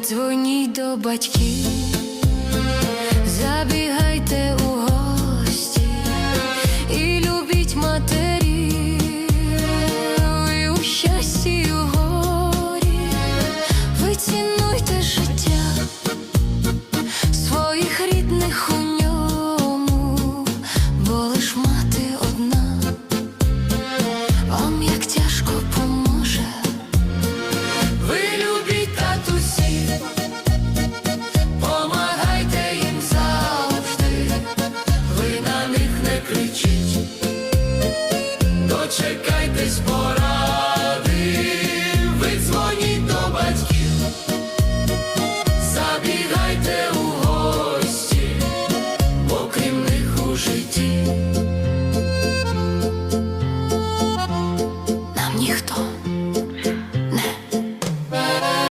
дзвоніть до батьків, забігайте у гості і любіть матерів, і у щасті, і у горі, ви цінуйте життя. дочекайтесь поради, ви до батьків, забігайте у гості, бо них у житті. Нам ніхто.